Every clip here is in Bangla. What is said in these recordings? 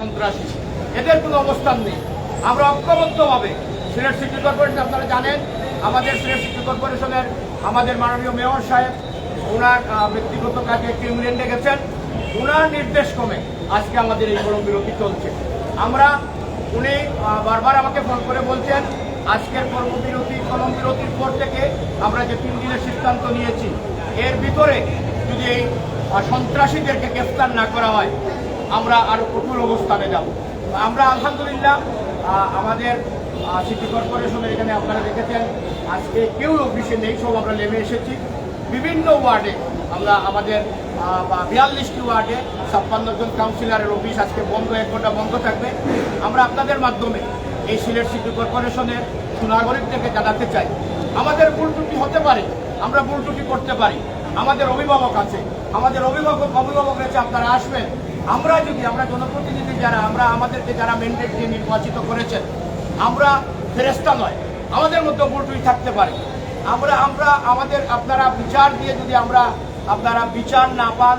সন্ত্রাসী। এদের কোনো অবস্থান নেই। আমরা ঐক্যবদ্ধভাবে সিলেট সিটি কর্পোরেশন, আপনারা জানেন, আমাদের সিলেট সিটি কর্পোরেশনের আমাদের মাননীয় মেয়র সাহেব ওনার ব্যক্তিগত কাজে ইংল্যান্ডে গেছেন ওনার নির্দেশ ক্রমে আজকে আমাদের এই গরম বিরতি চলছে। আমরা, উনি বারবার আমাকে ফোন করে বলছেন, আজকের কর্মবিরতি, কলম বিরতির পর থেকে আমরা যে তিন দিনের সিদ্ধান্ত নিয়েছি, এর ভিতরে যদি এই সন্ত্রাসীদেরকে গ্রেফতার না করা হয় আমরা আরও কঠোর অবস্থানে যাব। আমরা আলহামদুলিল্লাহ আমাদের সিটি কর্পোরেশনের এখানে আপনারা দেখেছেন, আজকে কেউ অফিসে নেই, সব আমরা নেমে এসেছি। বিভিন্ন ওয়ার্ডে আমরা আমাদের বিয়াল্লিশটি ওয়ার্ডে ছাপ্পান্ন জন কাউন্সিলরের অফিস আজকে বন্ধ, এক ঘণ্টা বন্ধ থাকবে। আমরা আপনাদের মাধ্যমে এই সিলেট সিটি কর্পোরেশনের সুনাগরিকদেরকে জানাতে চাই। আমাদের ভুল ত্রুটি হতে পারে, আমরা ভুল ত্রুটি করতে পারি। আমাদের অভিভাবক আছে, আমাদের অভিভাবক অভিভাবক আছে, আপনারা আসবেন। আমরা যদি, আমরা জনপ্রতিনিধি যারা, আমরা আমাদেরকে যারা ম্যান্ডেট দিয়ে নির্বাচিত করেছেন, আমরা ফেরেস্তা নয়, আমাদের মধ্যে ভুল থাকতে পারে। আমরা আমরা আমাদের, আপনারা বিচার দিয়ে যদি আমরা আপনারা বিচার না পান,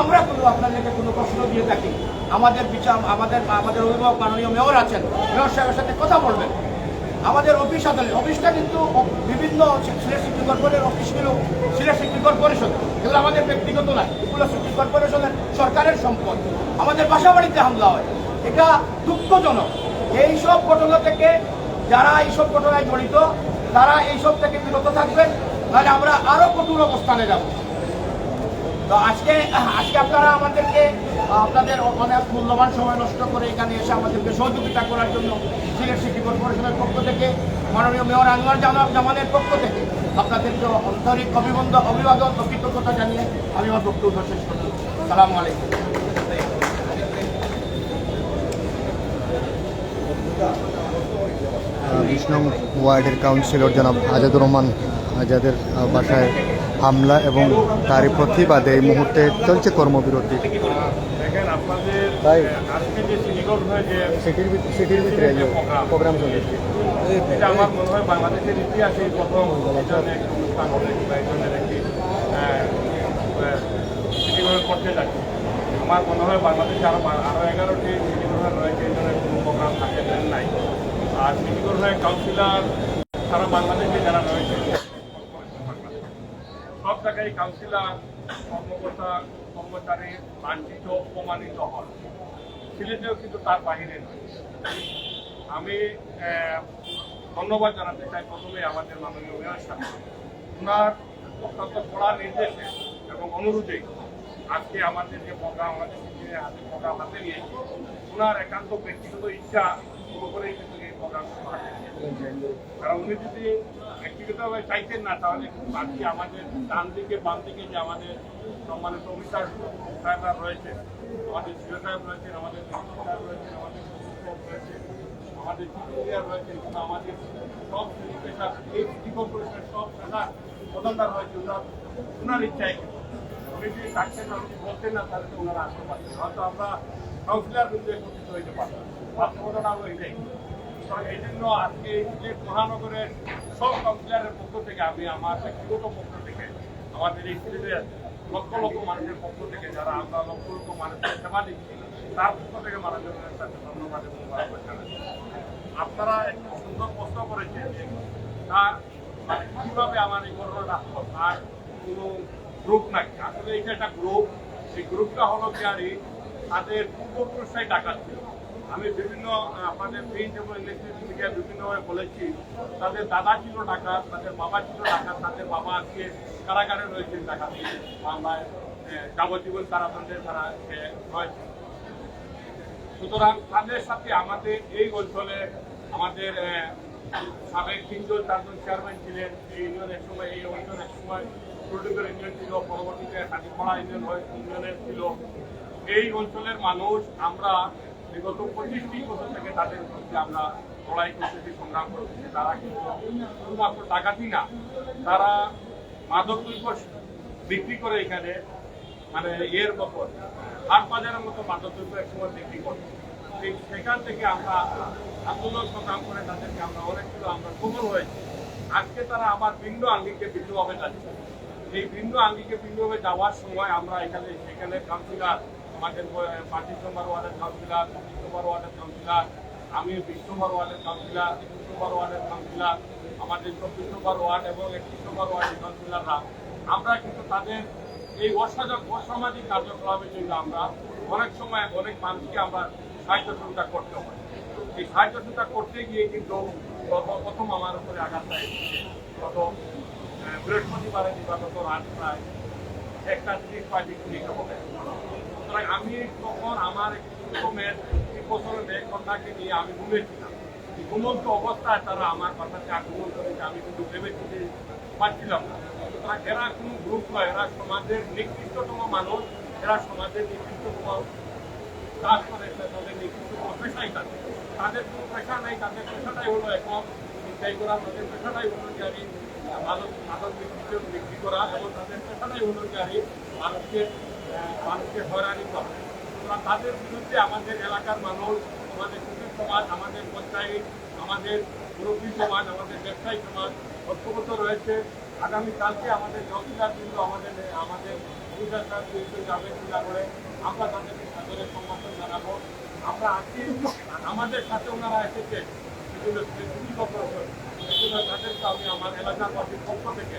আমরা কোনো, আপনাদেরকে কোনো প্রশ্ন দিয়ে থাকি। আমাদের বিচার, আমাদের আমাদের অভিভাবক মাননীয় মেয়র আছেন, মেয়র সাহেবের সাথে কথা বলবেন। আমাদের অফিস আদালত, অফিসটা কিন্তু বিভিন্ন সিলেট সিটি কর্পোরেশনের অফিসগুলো সিলেট সিটি কর্পোরেশন। এগুলো আমাদের ব্যক্তিগত নয়, এগুলো সিটি কর্পোরেশনের সরকারের সম্পদ। আমাদের বাসা বাড়িতে হামলা হয়। এটা দুঃখজনক। এইসব ঘটনা থেকে যারা এইসব ঘটনায় জড়িত, তারা এইসব থেকে বিরত থাকবেন। তাহলে আমরা আরও কঠোর অবস্থানে যাব। তো আজকে আজকে আপনারা আমাদেরকে আপনাদের অনেক মূল্যবান সময় নষ্ট করে এখানে এসে আমাদেরকে সহযোগিতা করার জন্য সিলেট সিটি কর্পোরেশনের পক্ষ থেকে, মাননীয় মেয়র আনোয়ার জামান জামানের পক্ষ থেকে আপনাদেরকে আন্তরিক অভিবন্ধ অভিবাদন ও কৃতজ্ঞতা জানিয়ে আমি আমার বক্তব্য শেষ করছি। সালামু আলাইকুম। বিশ নং ওয়ার্ডের কাউন্সিলর জনাব আজাদুর রহমান আজাদের বাসায় হামলা এবং তারই প্রতিবাদে এই মুহূর্তে চলছে কর্মবিরতি। হয়ে প্রোগ্রাম মনে হয় করতে যাচ্ছে আমার মনে হয় বাংলাদেশে আরও আরও এগারোটি সিটিগঞ্জ রয়েছে এই ধরনের কোনো প্রোগ্রাম থাকে নাই। আর সিটিগঞ্জ কাউন্সিলর সারা বাংলাদেশে যারা রয়েছে। সব কাউন্সিলর, কর্মকর্তা, কর্মচারী লাঞ্ছিত অপমানিত হন। সিলেটেও কিন্তু তার বাহিরে নয়। আমি ধন্যবাদ জানাতে চাই প্রথমে আমাদের মাননীয় মেয়র সাহেব ওনার অত্যন্ত কড়া নির্দেশে এবং অনুরোধে আজকে আমাদের যে প্রোগ্রাম, আমাদের সিটির হাতে প্রোগ্রাম হাতে নিয়েছি। ওনার একান্ত ব্যক্তিগত ইচ্ছা পুরো করেই কিন্তু এই প্রোগ্রাম উনি যদি ব্যক্তিগতভাবে চাইতেন না, তাহলে আজকে আমাদের ডান দিকে, বাম দিকে যে আমাদের সম্মানিত অফিসার, সাহেবরা রয়েছে আমাদের সিও সাহেব রয়েছেন, আমাদের রয়েছেন, আমাদের রয়েছে আমাদের ইঞ্জিনিয়ার রয়েছে কিন্তু আমাদের সব এই সিটি কর্পোরেশনের সব পেশা প্রধানদার রয়েছে ওনার ওনার ইচ্ছাই উনি যদি থাকতেন না উনি বলতেন না, তাহলে তো ওনারা আসতে পারতেন। হয়তো আমরা কাউন্সিলর কিন্তু একত্রিত হইতে পারতাম। বাস্তবতা হলো এটাই। এই জন্য আজকে সিলেট মহানগরের সব কাউন্সিলরের পক্ষ থেকে আমি, আমার ব্যক্তিগত পক্ষ থেকে, আমাদের এই সিলেটের লক্ষ লক্ষ মানুষের পক্ষ থেকে, যারা আমরা লক্ষ লক্ষ মানুষের সেবা দিচ্ছি, তার পক্ষ থেকে মানুষের কাছে ধন্যবাদ এবং আপনারা একটু সুন্দর প্রশ্ন করেছেন যে তার মানে কীভাবে আমার এই ঘটনাটা হলো? তার কোনো গ্রুপ নাকি আসলে এটা একটা গ্রুপ এই গ্রুপটা হলো কি আর তাদের পূর্বপুরুষরাই ডাকাত ছিল। আমি বিভিন্ন আপনাদের প্রিন্ট এবং ইলেকট্রিক মিডিয়া বিভিন্নভাবে বলেছি। তাদের দাদা ছিল ডাকাত, তাদের বাবা ছিল ডাকাত, তাদের বাবা আজকে কারাগারে রয়েছেন ডাকাত। মামলায় যাবজ্জীবন কারাদণ্ডের তারা রয়েছে। সুতরাং তাদের সাথে আমাদের এই অঞ্চলে আমাদের সাবেক তিনজন, চারজন চেয়ারম্যান ছিলেন। এই ইউনিয়নের সময়, এই অঞ্চলের সময় চন্ডীগড় ইউনিয়ন ছিল, পরবর্তীতে হাজিপাড়া ইউনিয়ন হয় ইউনিয়নের ছিল। এই অঞ্চলের মানুষ, আমরা বিগত পঁচিশটি বছর থেকে তাদের বিরুদ্ধে আমরা লড়াই করতেছি, সংগ্রাম করতেছি, তারা কিন্তু শুধুমাত্র ডাকাতি না, তারা মাদক দ্রব্য বিক্রি করে এখানে মানে এর মতো, হাট বাজারের মতো মাদকদ্রব্য একসময় বিক্রি ঠিক সেখান থেকে আমরা আন্দোলন সংগ্রাম করে তাদেরকে আমরা অনেকগুলো আমরা সফল হয়েছি। আজকে তারা আবার ভিন্ন আঙ্গিকে ভিন্নভাবে যাচ্ছে। এই ভিন্ন আঙ্গিকে ভিন্নভাবে যাওয়ার সময় আমরা এখানে, সেখানে কাউন্সিলর আমাদের পার্টি নম্বর ওয়ার্ডের কাউন্সিলর নম্বর ওয়ার্ডের কাউন্সিলর, আমি বিশ নম্বর ওয়ার্ডের কাউন্সিলর একুশ নম্বর ওয়ার্ডের কাউন্সিলর, আমাদের চব্বিশ নম্বর ওয়ার্ড এবং একত্রিশ নম্বর ওয়ার্ডের কাউন্সিলররা। আমরা কিন্তু তাদের এই অসাধক অসামাজিক কার্যকলাপের জন্য আমরা অনেক সময় অনেক মানুষকে আমরা সাহায্য সহযোগিতা করতে হয় এই সাহায্য সহযোগিতা করতে গিয়ে কিন্তু প্রথম আমার উপরে আঘাত এসেছে গত বৃহস্পতিবারে দিবাগত রাত প্রায় একটা তিরিশ মিনিট হবে সুতরাং আমি তখন আমার মেয়ের বছরের মেয়ে কন্যাকে নিয়ে আমি ঘুমেছিলাম ঘুমন্ত অবস্থায় তারা আমার বাসাতে আক্রমণ করেছে আমি কিন্তু ভেবে চিনতে পারছিলাম না। সুতরাং এরা কোনো গ্রুপ নয়, এরা সমাজের নিকৃষ্টতম মানুষ, এরা সমাজের নিকৃষ্টতম কাজ করে তাদের নিকৃষ্টতম পেশাই কাজ তাদের কোনো পেশা নাই, তাদের পেশাটাই হলো এখন চিন্তাই করা, তাদের পেশাটাই হলো যে আমি মাদক মাদক বিক্রি করা এবং তাদের পেশাটাই হলো যে আমি মানুষকে মানুষকে হয়রানি করা। সুতরাং তাদের বিরুদ্ধে আমাদের এলাকার মানুষ, আমাদের কৃষি সমাজ, আমাদের পঞ্চায়েত, আমাদের মুরব্বী সমাজ, আমাদের ব্যবসায়ী সমাজ ঐক্যবদ্ধ রয়েছে। আগামী কালকে আমাদের জলকিলার কিন্তু আমাদের আমাদের অভিযাত্রা কিন্তু যাবে চিন্তা করে। আমরা তাদেরকে তাদের সমর্থন জানাব। আমরা আজকে আমাদের সাথে ওনারা এসেছে। কর্পোরেশন এজন্য তাদেরকে আমি আমার এলাকাবাসীর পক্ষ থেকে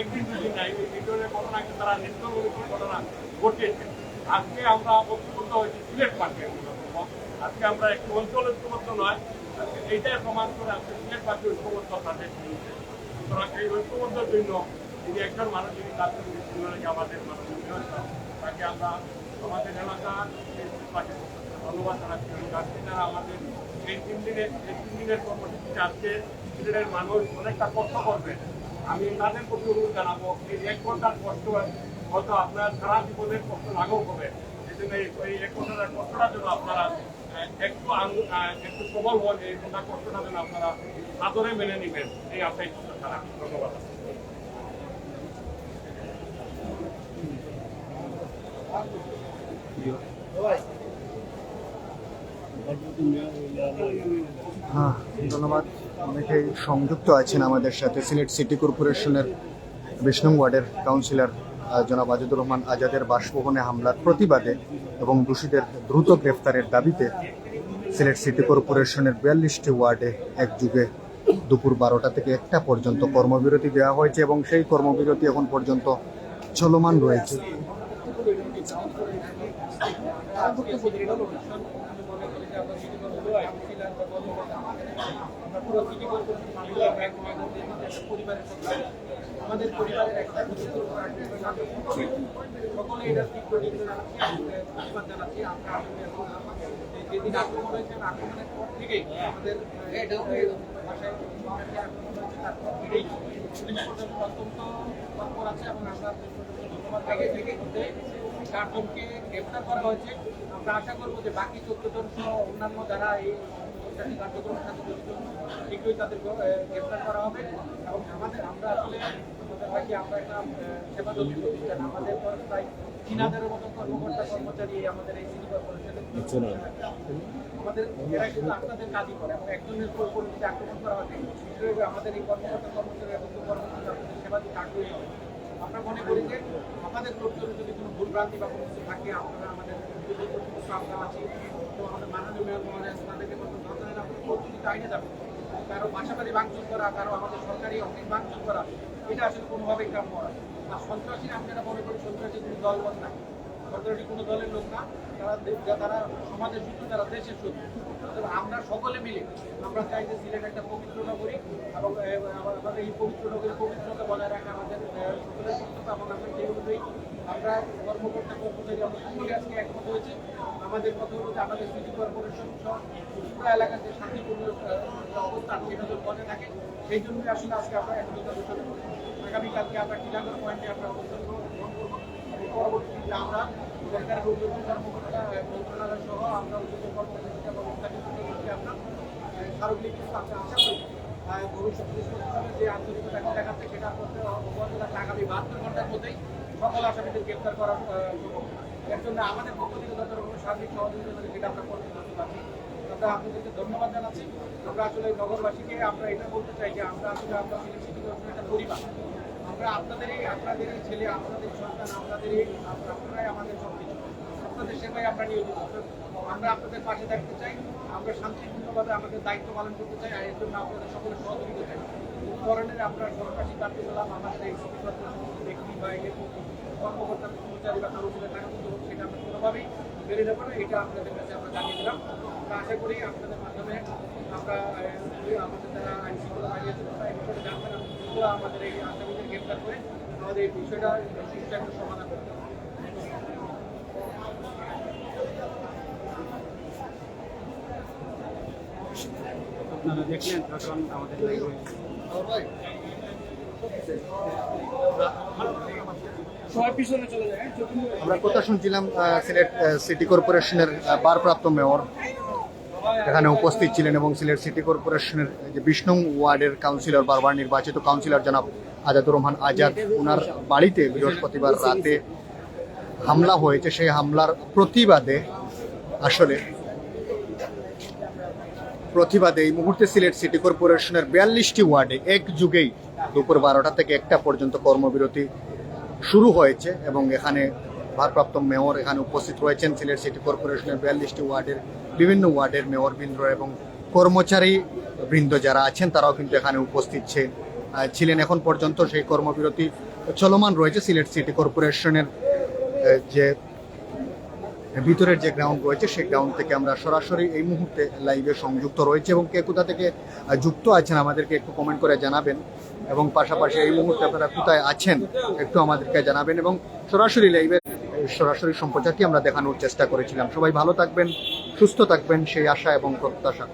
একদিন দুদিন নাই। এই ঘটনা তারা নিত্য ঘটনা ঘটিয়েছে। আজকে আমরা ঐক্যবদ্ধ হয়েছি সিলেট পার্কে আজকে আমরা একটু অঞ্চল ঐক্যবদ্ধ নয় এইটাই প্রমাণ করে আজকে সিলেট পার্কে ঐক্যবদ্ধ তাদের সুতরাং এই ঐক্যবদ্ধের জন্য তিনি একজন মানুষ যিনি কাজ করে দিয়েছিলেন আমাদের সাহেব, তাকে আমরা আমাদের এলাকার ধন্যবাদ জানাচ্ছি। এবং আজকে যারা আমাদের এই তিন দিনের এই তিন দিনের কর্মসূচিতে আজকে সিলেটের মানুষ অনেকটা কষ্ট করবে। আমি তাদের প্রতি অনুরোধ জানাব, এই এক ঘণ্টার কষ্ট হয়তো আপনার সারা জীবনের কষ্ট লাঘব হবে। এই জন্য এই- এক ঘণ্টার কষ্টটা যেন আপনারা একটু একটু সবল হন, এই ঘণ্টার কষ্টটা যেন আপনারা আদরে মেনে নেবেন। এই আশাই ছাড়া ধন্যবাদ। হ্যাঁ ধন্যবাদ। অনেকেই সংযুক্ত আছেন আমাদের সাথে। সিলেট সিটি কর্পোরেশনের নং ওয়ার্ডের কাউন্সিলর জনাব আজাদুর রহমান আজাদের বাসভবনে হামলার প্রতিবাদে এবং দোষীদের দ্রুত গ্রেফতারের দাবিতে সিলেট সিটি কর্পোরেশনের বিয়াল্লিশটি ওয়ার্ডে এক যুগে দুপুর বারোটা থেকে একটা পর্যন্ত কর্মবিরতি দেওয়া হয়েছে এবং সেই কর্মবিরতি এখন পর্যন্ত চলমান রয়েছে। আমাদের পরিবারের একটা আমাদের অত্যন্ত তৎপর আছে এবং আমরা থেকে মধ্যে চারজনকে গ্রেফতার করা হয়েছে আমরা আশা করব যে বাকি চোদ্দ জন অন্যান্য যারা এই সন্ত্রাসী কার্যক্রমের সাথে জড়িত শীঘ্রই তাদের গ্রেফতার করা হবে এবং আমাদের আমরা আসলে আমাদের কি আমরা একটা সেবাদলী প্রতিষ্ঠান। আমাদের প্রায় তিন হাজারের মতো কর্মকর্তা কর্মচারী আমাদের এই সিটি কর্পোরেশনের আমাদের এরা কিন্তু আপনাদের কাজই করে এবং একজনের যদি আক্রমণ করা হয় নিশ্চয়ই আমাদের এই কর্মকর্তা কর্মচারী এবং কর্মচারী আপনাদের সেবা দিতে আগ্রহী হবে। আমরা মনে করি যে আমাদের লোকজনের যদি কোনো ভুলভ্রান্তি বা কোনো কিছু থাকে আপনারা আমাদের আমরা আছি তো আমাদের মাননীয় মেয়র আছে, তাদেরকে আমরা সকলে মিলে, আমরা চাই যে সিলেট একটা পবিত্র নগরী এবং আমাদের এই পবিত্র নগরীর পবিত্রতা বজায় রাখা আমাদের সকলের কর্তব্য আমরা সেই অনুযায়ী আমরা কর্মকর্তা কর্মচারী আমরা সকলে আজকে একমত হয়েছে। আমাদের কথা হলো যে আমাদের সিটি কর্পোরেশন সহ পুরো এলাকার যে শান্তিপূর্ণ অবস্থান সেটা যদি বজায় থাকে। সেই জন্যই আসলে আজকে আমরা করছি আগামীকালকে আমরা টিলাগর পয়েন্টে আমরা অবস্থান গ্রহণ আমরা সহ আমরা উদ্যোগী কর্মকর্তা কর্মকর্তাকে আমরা আহ, আশা করি ভবিষ্যৎ যে আন্তরিকতা দেখাচ্ছে সেটা করতে আগামী বাহাত্তর ঘণ্টার মধ্যেই সকল আসামিদের গ্রেপ্তার করার এর জন্য আমাদের পক্ষ থেকে যত রকম সার্বিক সহযোগিতা সেটা আমরা করতে পারছি আমরা আপনাদেরকে ধন্যবাদ জানাচ্ছি। আমরা আসলে নগরবাসীকে আমরা এটা বলতে চাই যে আমরা আসলে আমরা সিলেট একটা পরিবার। আমরা আপনাদেরই আপনাদেরই ছেলে, আপনাদের সন্তান, আপনাদেরই, আপনারাই আমাদের সব আপনাদের সেবায় আমরা নিয়োজিত। আমরা আপনাদের পাশে থাকতে চাই। আমরা শান্তিপূর্ণভাবে আমাদের দায়িত্ব পালন করতে চাই। আর এর জন্য আপনাদের সকলের সহযোগিতা চাই। কোন ধরনের আপনার সরকারি কার্যকলাপ আমাদের ব্যক্তি বা কর্মকর্তা কর্মচারী বা কর্মচারী কিন্তু সেটা আমরা কোনোভাবেই বেড়ে দেবো না এটা আপনাদের কাছে আমরা জানিয়ে দিলাম। আমরা আশা করি আপনাদের মাধ্যমে আমরা আমাদের যারা আইন শৃঙ্খলা বাহিনী আছে তারা এই বিষয়টা জানবেন আমাদের এই আসামিদের গ্রেপ্তার করে আমাদের এই বিষয়টা সুষ্ঠু একটা সমাধান করতে হবে আপনারা দেখলেন আমাদের লাইভে আমরা কথা শুনছিলাম সিলেট সিটি কর্পোরেশনের ভারপ্রাপ্ত মেয়র। এখানে উপস্থিত ছিলেন এবং সিলেট সিটি কর্পোরেশনের যে বিষ্ণু ওয়ার্ডের কাউন্সিলর, বারবার নির্বাচিত কাউন্সিলর জনাব আজাদুর রহমান আজাদ ওনার বাড়িতে বৃহস্পতিবার রাতে হামলা হয়েছে। সেই হামলার প্রতিবাদে আসলে প্রতিবাদে এই মুহূর্তে সিলেট সিটি কর্পোরেশনের বিয়াল্লিশটি ওয়ার্ডে এক যুগেই দুপুর বারোটা থেকে একটা পর্যন্ত কর্মবিরতি শুরু হয়েছে এবং এখানে ভারপ্রাপ্ত মেয়র এখানে উপস্থিত রয়েছেন সিলেট সিটি কর্পোরেশনের বিয়াল্লিশটি ওয়ার্ডের বিভিন্ন ওয়ার্ডের মেয়র বৃন্দ এবং কর্মচারী বৃন্দ যারা আছেন, তারাও কিন্তু এখানে উপস্থিত ছিলেন। এখন পর্যন্ত সেই কর্মবিরতি চলমান রয়েছে সিলেট সিটি কর্পোরেশনের যে ভিতরের যে গ্রাউন্ড রয়েছে সেই গ্রাউন্ড থেকে আমরা সরাসরি এই মুহূর্তে লাইভে সংযুক্ত রয়েছে এবং কে কোথা থেকে যুক্ত আছেন আমাদেরকে একটু কমেন্ট করে জানাবেন। এবং পাশাপাশি এই মুহূর্তে আপনারা কোথায় আছেন একটু আমাদেরকে জানাবেন এবং সরাসরি লাইভের সরাসরি সম্প্রচারটি আমরা দেখানোর চেষ্টা করেছিলাম। সবাই ভালো থাকবেন, সুস্থ থাকবেন, সেই আশা এবং প্রত্যাশা।